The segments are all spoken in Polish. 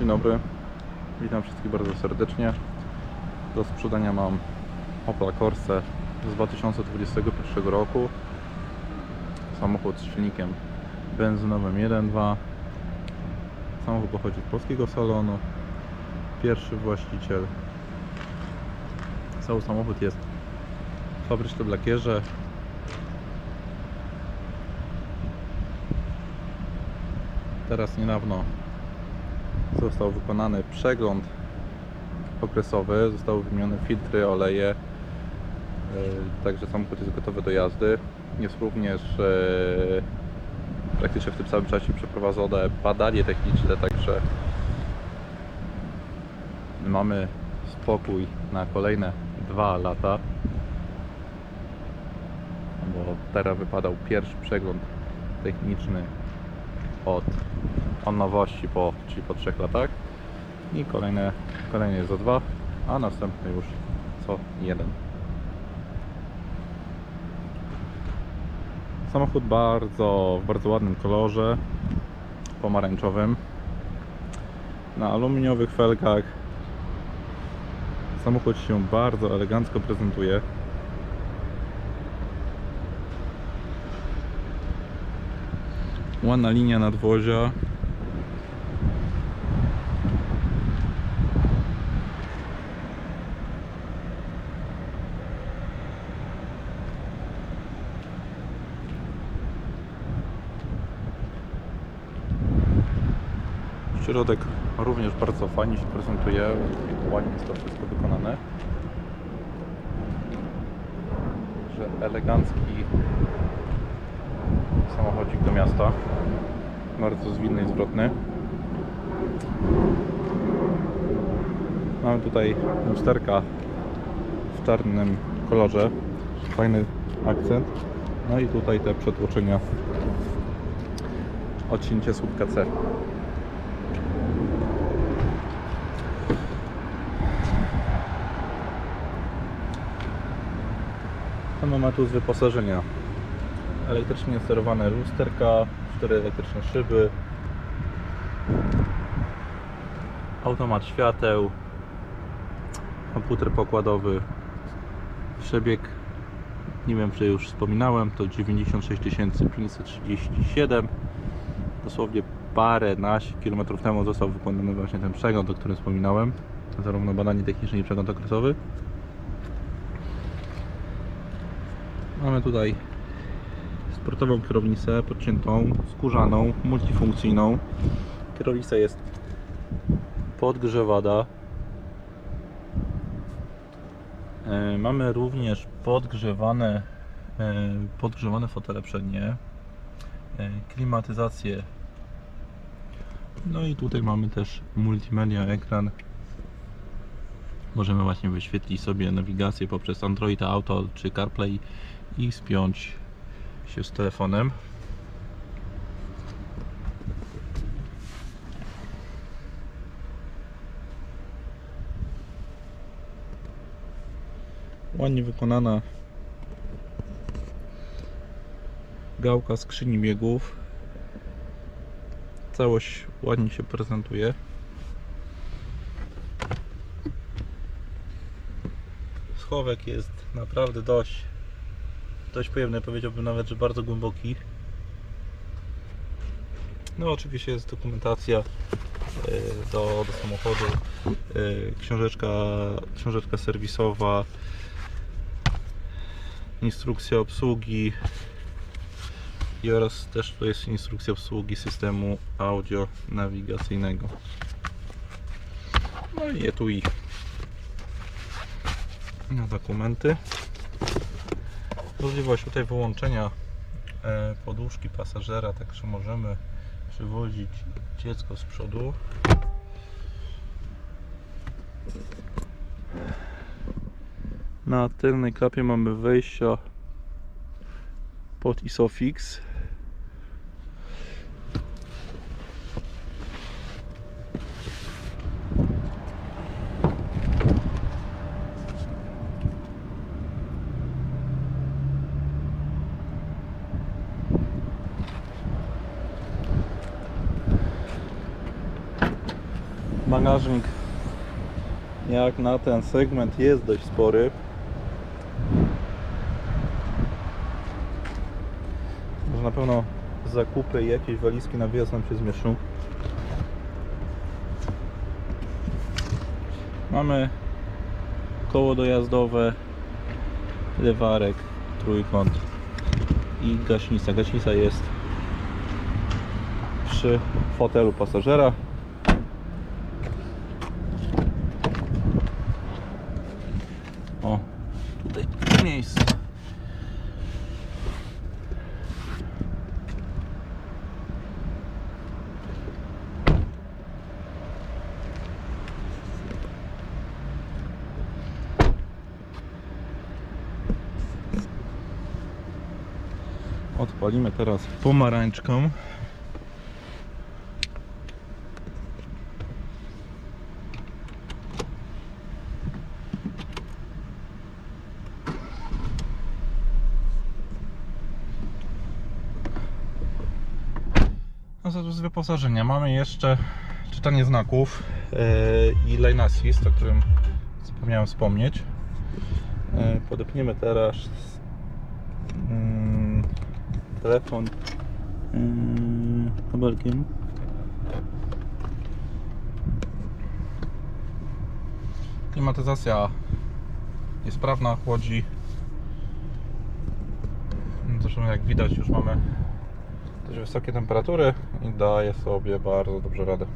Dzień dobry, witam wszystkich bardzo serdecznie. Do sprzedania mam Opel Corsa z 2021 roku. Samochód z silnikiem benzynowym 1.2. Samochód pochodzi z polskiego salonu. Pierwszy właściciel. Cały samochód jest w fabrycznym lakierze. Teraz niedawno został wykonany przegląd okresowy, zostały wymienione filtry, oleje, yy, także samochód jest gotowy do jazdy. Jest również yy, praktycznie w tym samym czasie przeprowadzone badanie techniczne, także mamy spokój na kolejne dwa lata, bo teraz wypadał pierwszy przegląd techniczny od, od nowości po, czyli po trzech latach i kolejne, kolejny jest za dwa, a następny już co jeden. Samochód bardzo, w bardzo ładnym kolorze, pomarańczowym, na aluminiowych felgach. Samochód się bardzo elegancko prezentuje. Ładna linia nadwozia. Środek również bardzo fajnie się prezentuje. Ładnie jest to wszystko wykonane. Że elegancki samochodzik do miasta. Bardzo zwinny i zwrotny. Mamy tutaj lusterka w czarnym kolorze. Fajny akcent. No i tutaj te przetłoczenia odcięcie słupka C. Ten mamy tu z wyposażenia elektrycznie sterowane lusterka, cztery elektryczne szyby, automat świateł, komputer pokładowy, przebieg, nie wiem czy już wspominałem, to 96 537, dosłownie parę naście kilometrów temu został wykonany właśnie ten przegląd, o którym wspominałem, zarówno badanie techniczne i przegląd okresowy. Mamy tutaj sportową kierownicę podciętą, skórzaną, multifunkcyjną. Kierownica jest podgrzewana. E, Mamy również podgrzewane, e, podgrzewane fotele przednie, e, klimatyzację. No i tutaj mamy też multimedia ekran. Możemy właśnie wyświetlić sobie nawigację poprzez Android Auto czy CarPlay i spiąć się z telefonem. Ładnie wykonana gałka skrzyni biegów. Całość ładnie się prezentuje. Schowek jest naprawdę dość dość pojemny, powiedziałbym nawet, że bardzo głęboki. No oczywiście jest dokumentacja e, do, do samochodu, e, książeczka, książeczka serwisowa, instrukcja obsługi i oraz też to jest instrukcja obsługi systemu audio nawigacyjnego. No i etui na dokumenty możliwość tutaj wyłączenia e, poduszki pasażera, także możemy przywozić dziecko z przodu. Na tylnej klapie mamy wejścia pod ISOFIX. Bagażnik jak na ten segment jest dość spory. Może na pewno zakupy i jakieś walizki na wyjazd nam się zmieszczą. Mamy koło dojazdowe, lewarek, trójkąt i gaśnica. Gaśnica jest przy fotelu pasażera. O, tutaj miejsce. Odpalimy teraz pomarańczką. No tu z wyposażenia? Mamy jeszcze czytanie znaków yy, i lane assist, o którym zapomniałem wspomnieć. Yy, podepniemy teraz telefon yy, kabelkiem. Klimatyzacja jest sprawna, chłodzi. Zresztą jak widać już mamy dość wysokie temperatury i daje sobie bardzo dobrze radę.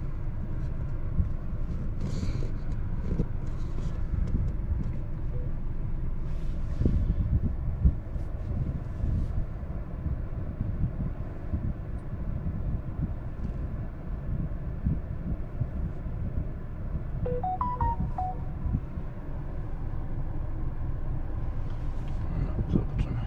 No, zobaczymy.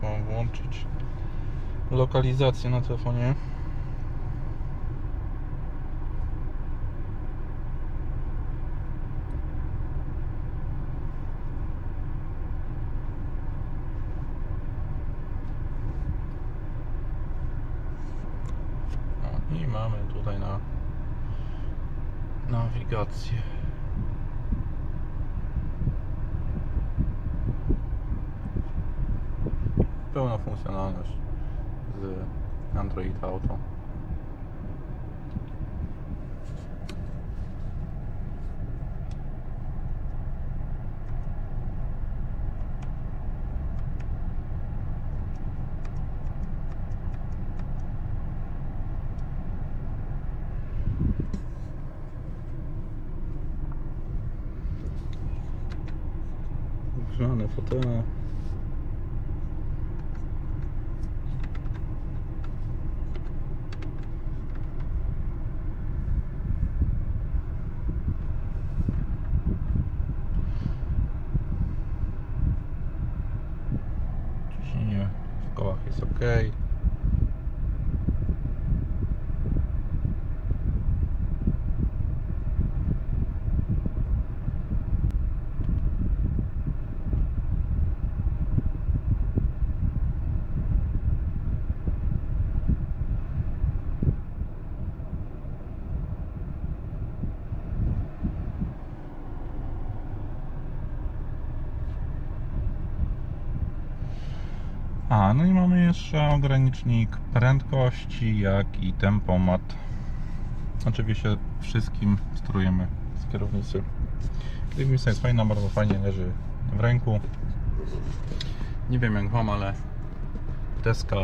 Trzeba włączyć lokalizację na telefonie. I mamy tutaj na nawigację. Pełna funkcjonalność z Android Auto. Grzane fotele. Okay. A, no i mamy jeszcze ogranicznik prędkości, jak i tempomat. Oczywiście wszystkim sterujemy z kierownicy. Kierownica jest fajna, bardzo fajnie leży w ręku. Nie wiem jak Wam, ale deska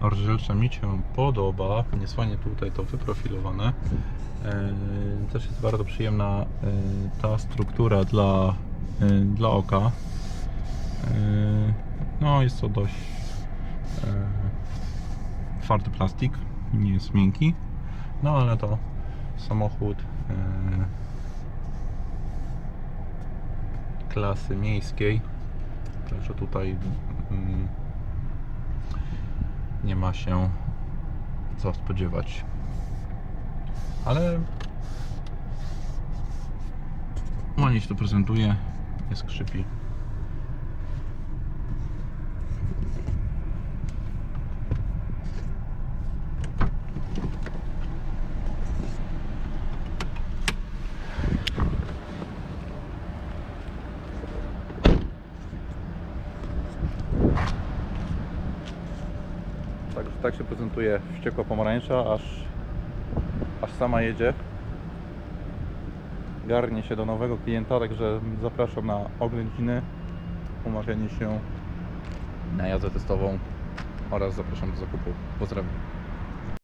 rozdzielcza mi się podoba. Jest fajnie tutaj to wyprofilowane. Eee, Też jest bardzo przyjemna e, ta struktura dla, e, dla oka. No, jest to dość e, twardy plastik, nie jest miękki. No, ale to samochód e, klasy miejskiej. Także tutaj mm, nie ma się co spodziewać. Ale ładnie się to prezentuje, nie skrzypi. Tak, tak się prezentuje wściekła pomarańcza, aż, aż sama jedzie. Garnie się do nowego klienta, także zapraszam na oględziny, umawianie się na jazdę testową oraz zapraszam do zakupu. Pozdrawiam.